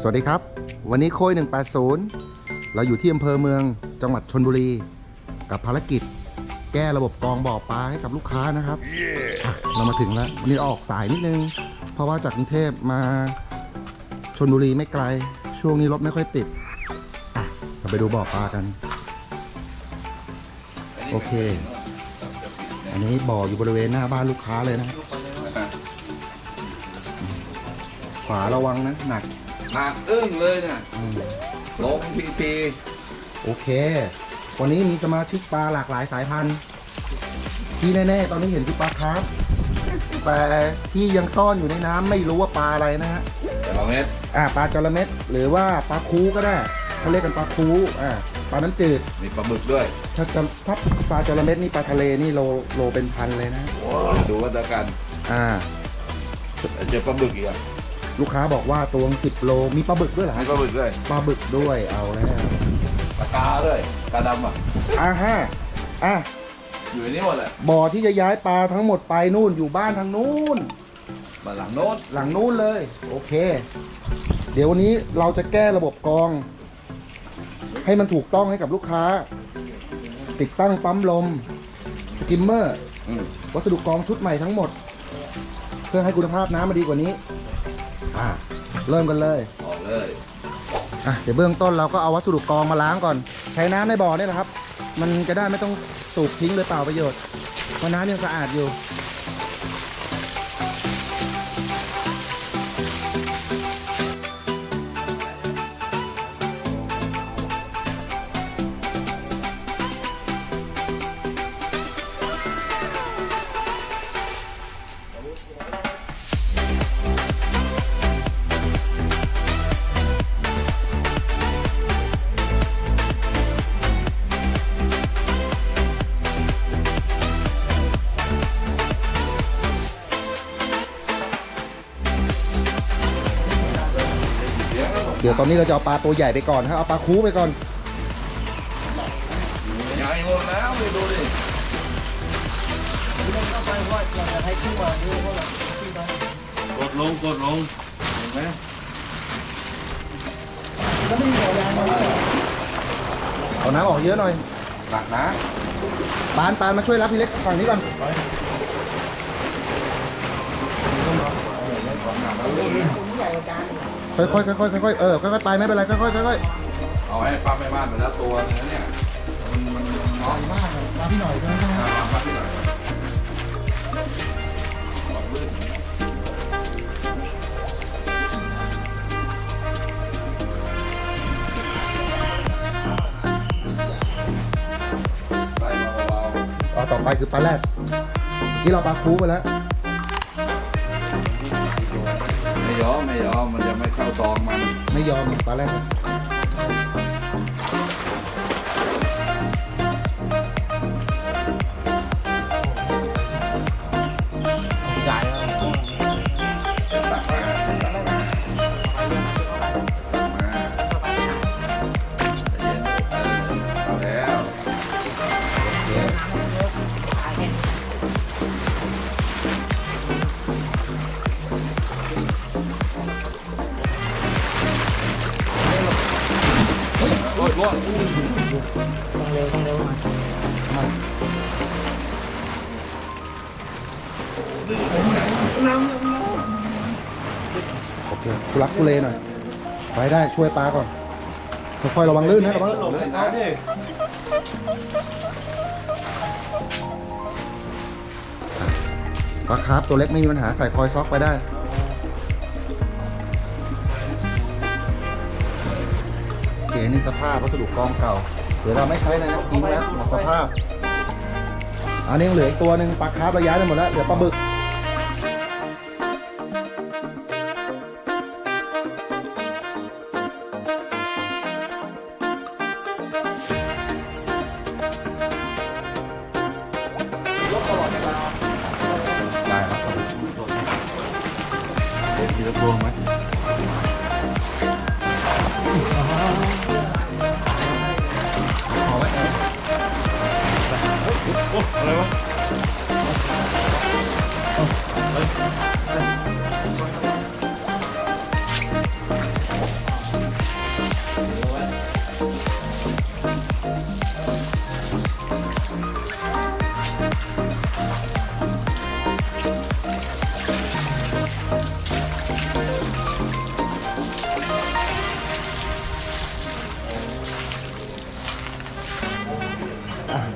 สวัสดีครับ วันนี้โค้ย180 เราอยู่ที่อำเภอเมืองจังหวัดชนบุรี กับภารกิจ แก้ระบบกรองบ่อปลาให้กับลูกค้านะครับอะเรามาถึงแล้ววันนี้เราออกสายนิดนึง เพราะว่าจากกรุงเทพมาชนบุรีไม่ไกล ช่วงนี้รถไม่ค่อยติดอะเราไปดูบ่อปลากัน โอเค อันนี้บ่ออยู่บริเวณหน้าบ้านลูกค้าเลยนะขวาระวังนะหนัก หนักอึ้งเลยเนี่ยอืมลงพีพีโอเค วันนี้มีสมาชิกปลาหลากหลายสายพันธุ์ ที่แน่ๆ ตอนนี้เห็นที่ปลาคาร์ฟแต่ที่ยังซ่อนอยู่ในน้ำไม่รู้ว่าปลาอะไรนะฮะแต่ละเม็ดอ่าปลาจระเม็ดหรือว่าปลาคูก็ได้เขาเรียกกันปลาคูอ่าปลาน้ำจืดมีปลาหมึกด้วยถ้าจะถ้าปลาจระเม็ดนี่ปลาทะเลนี่โลโลเป็นพันเลยนะดูว่าตะกันอ่า เจอปลาหมึกอีกอะ ลูกค้าบอกว่าตัวสิบโลมีปลาบึกด้วยเหรอมีฮะปลาหมึกด้วยปลาบึกด้วยเอาแล้วปลากาด้วยกาดำอะ อ่าฮะอะอยู่ในนี้หมดแหละบ่อที่จะย้ายปลาทั้งหมดไปนู่นอยู่บ้านทางนู้น มาหลังโน้นหลังนู้นเลย โอเค เดี๋ยววันนี้เราจะแก้ระบบกรอง ให้มันถูกต้องให้กับลูกค้า ติดตั้งปั๊มลม สกิมเมอร์ อืมวัสดุกรองชุดใหม่ทั้งหมด เพื่อให้คุณภาพน้ำมาดีกว่านี้ อ่าเริ่มกันเลยออกเลยอะเดี๋ยวเบื้องต้นเราก็เอาวัสดุกรองมาล้างก่อน ใช้น้ำในบ่อเนี่ยแหละครับ มันจะได้ไม่ต้องสูบทิ้งเลยเปล่าประโยชน์เพราะน้ำยังสะอาดอยู่ ดี๋ยวเดี๋ยวตอนนี้เราจะเอาปลาตัวใหญ่ไปก่อนนะครับเอาปลาคูไปก่อนใหญ่หมดแล้วไปดูดิกดลงกดลงเห็นไหมเอาน้ำออกเยอะหน่อยหนักนะปานปานมาช่วยรับพี่เล็กฝั่งนี้ก่อน ค่อยๆค่อยๆค่อยๆเออค่อยๆไปไม่เป็นไรค่อยๆค่อยเอาให้ปั๊มแม่บ้านไปแล้วตัวนึงนะเนี่ย มันมันน้อยๆมากเลยมาพี่หน่อยใช่ไหมปั๊มปั๊มที่ไหนอยไปเบาเอาต่อไปคือปลาแรดที่เราปลาคูไปแล้ว ยอมไม่ยอมมันจะไม่เข้าซองมัน ไม่ยอมปลาแร รอดโอเคทุลักทุเลหน่อยไปได้ช่วยปลาก่อนค่อยๆระวังลื่นนะระวังเลยนะปลาคาร์ฟตัวเล็กไม่มีปัญหาใส่คอยซ็อกไปได้ โอเคนี่สภาพวัสดุกองเก่าเดี๋ยวเราไม่ใช้เลยนะทิ้งแล้วหมดสภาพ อันนี้เหลืออีกตัวหนึ่งปลาคาร์ฟเราย้ายไปหมดแล้วเหลือปลาบึกได้ครับมีตะพวงไหมพอไหม ขอไว้โอ้อะไรวะ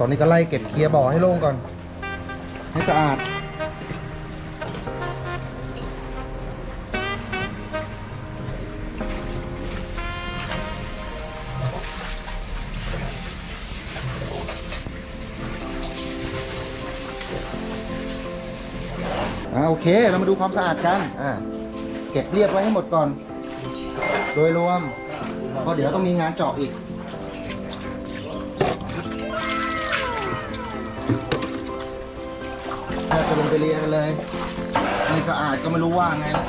อ่อนนี้ก็ไล่เก็บเคลียร์บ่อให้โล่งก่อน ให้สะอาด อ่าโอเค เรามาดูความสะอาดกัน อ่า เก็บเรียบไว้ให้หมดก่อน โดยรวม เพราะเดี๋ยวเราต้องมีงานเจาะอีก แทบจะลงไปเรียกันเลยไม่สะอาดก็ไม่รู้ว่าไงอะ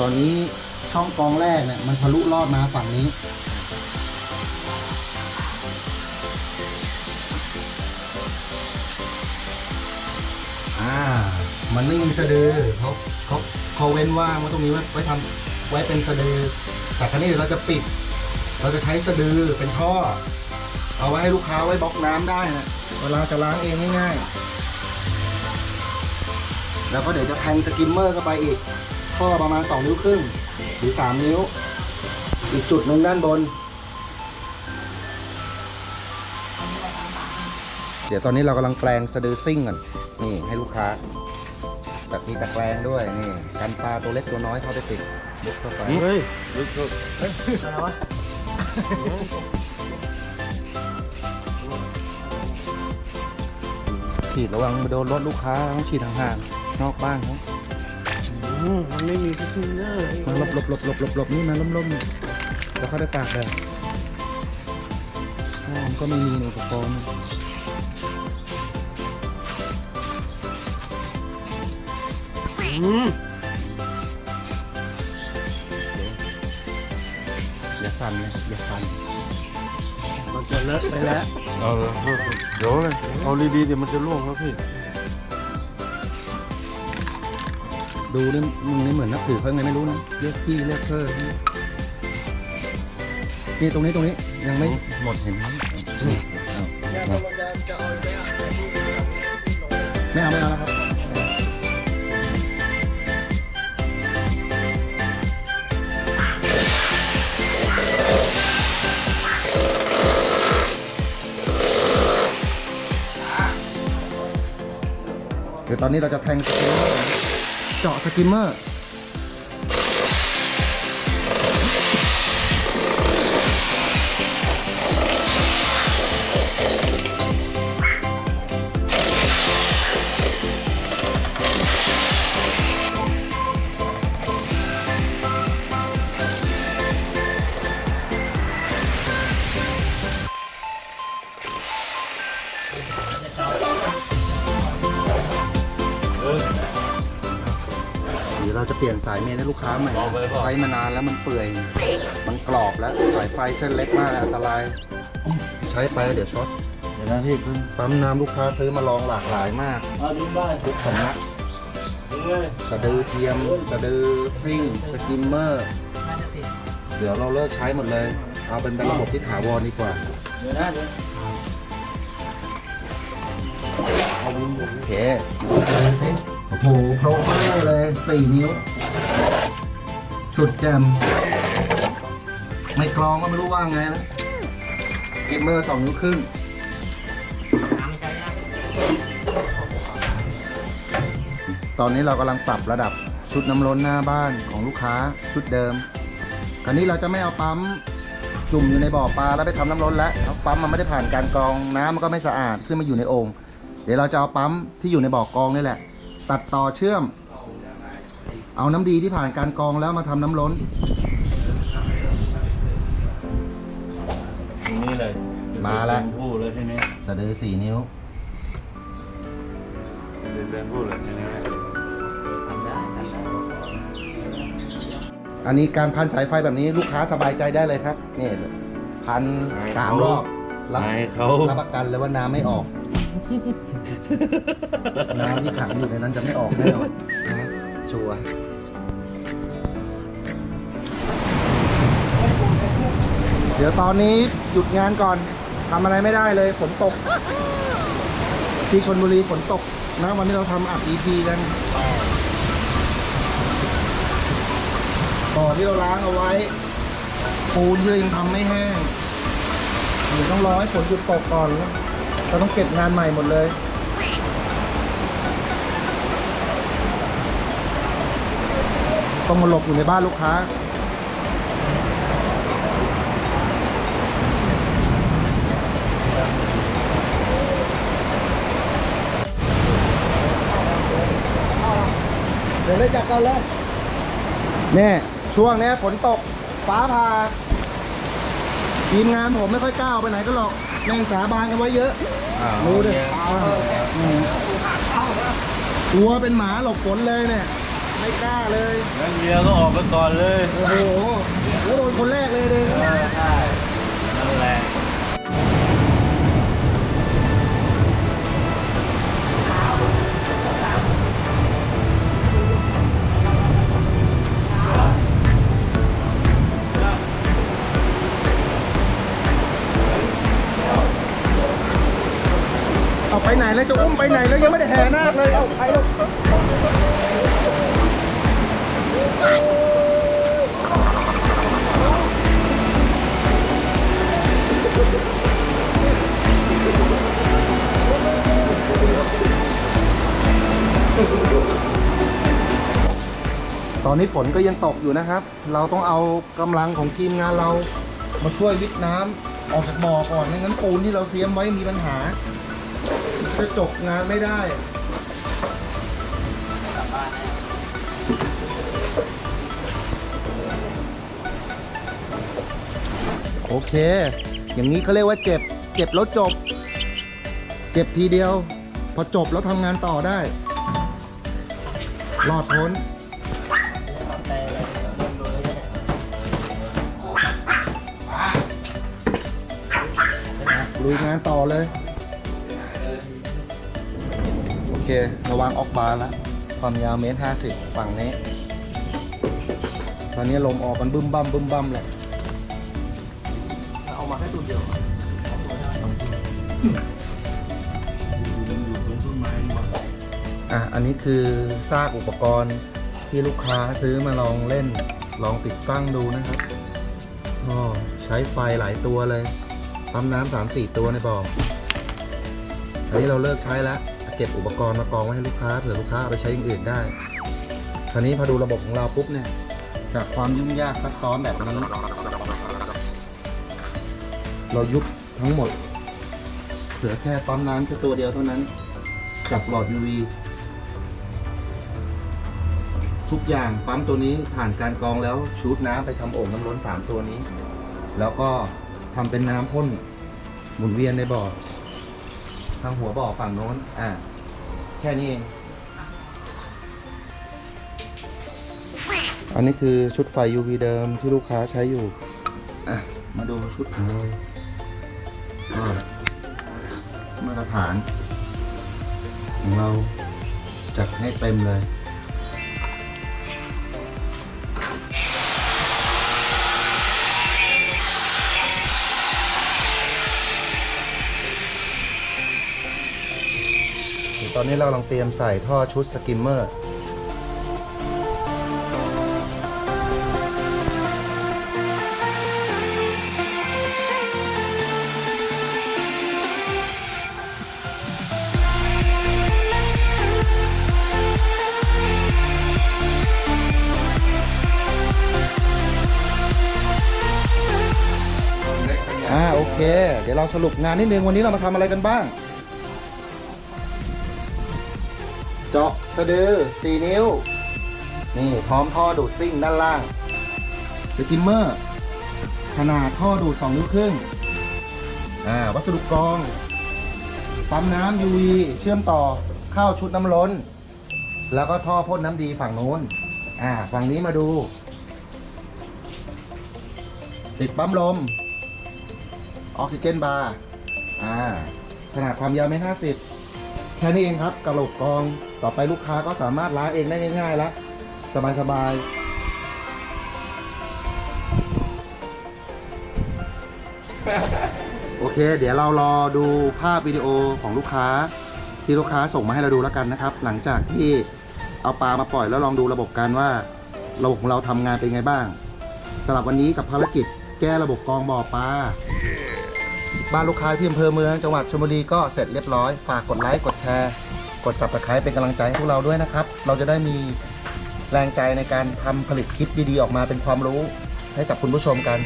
ตอนนี้ช่องกองแรกเนี่ยมันทะลุลอดมาฝั่งนี้ อ่า มันไม่มีสะดือเขาเขาเขาเว้นว่างไว้ตรงนี้ไว้ไว้ทำไว้เป็นสะดือแต่ครั้นี้เดี๋ยวเราจะปิด เราจะใช้สะดือเป็นท่อ เอาไว้ให้ลูกค้าไว้บล็อกน้ำได้นะเวลาจะล้างเองง่ายๆ แล้วก็เดี๋ยวจะแทงสกิมเมอร์เข้าไปอีกท่อประมาณ 2 นิ้วครึ่งหรือ 3 นิ้ว อีกจุดหนึ่งด้านบน เดี๋ยวตอนนี้เรากำลังแปลงสะดือซิ่งก่อนนี่ให้ลูกค้า แบบมีตะแกรงด้วยนี่กันปลาตัวเล็กตัวน้อยเข้าไปติดยกเข้าไปเฮ้ยลึกลึก ฉีดระวังโดนรถลูกค้าต้องฉีดห่างๆนอกบ้านเขามันไม่มีพิธีเนอร์มาหลบหลบหลบหลบหลบหลบนี่มาล้มล้มๆแล้วเขาได้ตากแดดอ๋อมันก็ไม่มีอุปกรณ์อืมอย่าสั่นเลยอย่าสั่นมัน จะเลอะไปแล้ว เอาเลยเดี๋ยวเลยเอาดีๆเดี๋ยวมันจะล่วงแล้วพี่ดูนี่มึงนี่เหมือนนับถือเขาไงไม่รู้นะเรียกพี่เรียกเธอนี่ตรงนี้ตรงนี้ยังไม่หมดเห็นไหมเอาไม่เอาไม่เอาแล้วครับ ดี๋ยวตอนนี้เราจะแทงสกิมเมอร์เจาะสกิมเมอร์ จะเปลี่ยนสายเมนให้ลูกค้าใหม่นะใช้มานานแล้วมันเปื่อย มันกรอบแล้วสายไฟเส้นเล็กมากอันตราย ใช้ไปแล้วเดี๋ยวช็อตเดี๋ยวนะพี่ขึ้นปั๊มน้ำลูกค้าซื้อมาลองหลากหลายมากเอาดึงได้ทุกสำนักดึงเลยสะดือเทียมสะดือซิ่งสกิมเมอร์ เดี๋ยวเราเลิกใช้หมดเลย เอาเป็นเป็นระบบที่ถาวรดีกว่าเดี๋ยวนะเดี๋ยวโอเค โอ้โหโปรเมอร์เลยสี่นิ้ว สุดแจมไม่กรองก็ไม่รู้ว่าไงนะสกิมเมอร์สองนิ้วครึ่งตอนนี้เรากำลังปรับระดับชุดน้ำล้นหน้าบ้านของลูกค้าชุดเดิม คราวนี้เราจะไม่เอาปั๊มจุ่มอยู่ในบ่อปลาแล้วไปทำน้ำล้นแล้วปั๊มมันไม่ได้ผ่านการกรองน้ำมันก็ไม่สะอาดซึ่งมันอยู่ในโอ่งเดี๋ยวเราจะเอาปั๊มที่อยู่ในบ่อกรองนี่แหละ ตัดต่อเชื่อม เอาน้ำดีที่ผ่านการกรองแล้วมาทำน้ำล้น ตรงนี้เลยมาแล้วเดินพูดเลยทีนี้สะดือสี่นิ้วเดินเดินพูดเลยทีนี้อันนี้การพันสายไฟแบบนี้ลูกค้าสบายใจได้เลยครับ นี่พันสามรอบรับนายเขารับประกันเลยว่าน้ำไม่ออก น้ำที่ขังอยู่ในนั้นจะไม่ออกแน่นอนนะชัวร์เดี๋ยวตอนนี้หยุดงานก่อนทำอะไรไม่ได้เลยฝนตก ที่ชนบุรีฝนตกนะวันนี้เราทำอัด EP กันบ่อที่เราล้างเอาไว้ปูนเยอะยังทำไม่แห้งเดี๋ยวต้องรอให้ฝนหยุดตกก่อนแล้ว เราต้องเก็บงานใหม่หมดเลยต้องมาหลบอยู่ในบ้านลูกค้า เดี๋ยวเลยจัดกันเลยเนี่ยช่วงเนี้ยฝนตก ฟ้าผ่าทีมงานผมไม่ค่อยกล้าออกไปไหนก็หรอก แม่งสาบานกันไว้เยอะ รู้ดิอืมตัวเป็นหมาหลบฝนเลยเนี่ย ไม่กล้าเลยงั้นเมียก็ออกไปก่อนเลย โอ้โหโอ้โดนคนแรกเลยเลยใช่นั่นแหละ เอาไปไหนแล้วจะอุ้มไปไหนแล้วยังไม่ได้แห่นาคเลยเอาไปลูกตอนนี้ฝนก็ยังตกอยู่นะครับ เราต้องเอากำลังของทีมงานเรามาช่วยวิทย์น้ำออกจากบ่อก่อนไม่งั้นปูนที่เราเสียมไว้มีปัญหา จะจบงานไม่ได้โอเค อย่างนี้เขาเรียกว่าเจ็บ เจ็บแล้วจบ เจ็บทีเดียว พอจบแล้วทำงานต่อได้ รอดพ้น ลุยงานต่อเลย เค ระวังออกบาร์แล้วความยาวเมตรห้าสิบฝั่งนี้ ตอนนี้ลมออกกันบึ้มบั้มบึ้มบั้มเลยเอามาแค่ตัวเดียวอะ อันนี้คือซากอุปกรณ์ที่ลูกค้าซื้อมาลองเล่น ลองติดตั้งดูนะครับอ๋อใช้ไฟหลายตัวเลยปั๊มน้ำสามสี่ตัวในบ่ออันนี้เราเลิกใช้แล้ว เก็บอุปกรณ์มากองไว้ให้ลูกค้าเผื่อลูกค้าเอาไปใช้อย่างอื่นได้คราวนี้พอดูระบบของเราปุ๊บเนี่ยจากความยุ่งยากซับซ้อนแบบนี้ เรายุบทั้งหมดเหลือแค่ปั๊มน้ำแค่ตัวเดียวเท่านั้นกับหลอด UV ทุกอย่างปั๊มตัวนี้ผ่านการกรองแล้วชูดน้ำไปทำโอ่งน้ำล้น 3 ตัวนี้ แล้วก็ทำเป็นน้ำพ่นหมุนเวียนในบ่อ ทางหัวบ่อฝั่งโน้น อ่า แค่นี้เอง อันนี้คือชุดไฟ UV เดิมที่ลูกค้าใช้อยู่ อะ มาดูชุดของเราก็มาตรฐาน ของเราจัดให้เต็มเลย อนนี้เรากำลังเตรียมใส่ท่อชุดสกิมเมอร์อ่าโอเค เดี๋ยวเราสรุปงานนิดนึงวันนี้เรามาทำอะไรกันบ้าง เจาะสะดือ 4 นิ้ว นี่พร้อมท่อดูดซิ่งด้านล่างสกิมเมอร์ ขนาดท่อดูด 2 นิ้วครึ่งอ่าวัสดุกรอง ปั๊มน้ำ UV เชื่อมต่อเข้าชุดน้ำล้น แล้วก็ท่อพ่นน้ำดีฝั่งโน้นอ่าฝั่งนี้มาดู ติดปั๊มลม ออกซิเจนบาร์อ่าขนาดความยาวเมตรห้าสิบ แค่นี้เองครับกระโหลกกรองต่อไปลูกค้าก็สามารถล้างเองได้ง่ายๆแล้วสบายๆโอเค เดี๋ยวเรารอดูภาพวิดีโอของลูกค้า ที่ลูกค้าส่งมาให้เราดูแล้วกันนะครับ หลังจากที่เอาปลามาปล่อยแล้วลองดูระบบกันว่า ระบบของเราทำงานเป็นไงบ้างสำหรับวันนี้กับภารกิจแก้ระบบกรองบ่อปลา บ้านลูกค้าที่อำเภอเมืองจังหวัดชลบุรีก็เสร็จเรียบร้อย ฝากกดไลค์กดแชร์ กด subscribe เป็นกำลังใจให้พวกเราด้วยนะครับ เราจะได้มีแรงใจในการทำผลิตคลิปดีๆ ออกมาเป็นความรู้ให้กับคุณผู้ชมกัน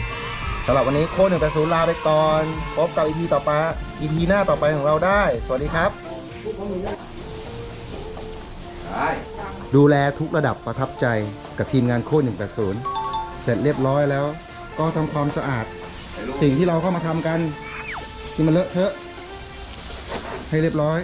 สำหรับวันนี้โค้ดหนึ่งแปดศูนย์ลาไปก่อนพบกับ EP ต่อไป EP หน้าต่อไปของเราได้ สวัสดีครับ ดูแลทุกระดับประทับใจกับทีมงานโค้ด180เสร็จเรียบร้อยแล้ว ก็ทำความสะอาด สิ่งที่เราเข้ามาทำกัน ที่มันเลอะเทอะให้เรียบร้อย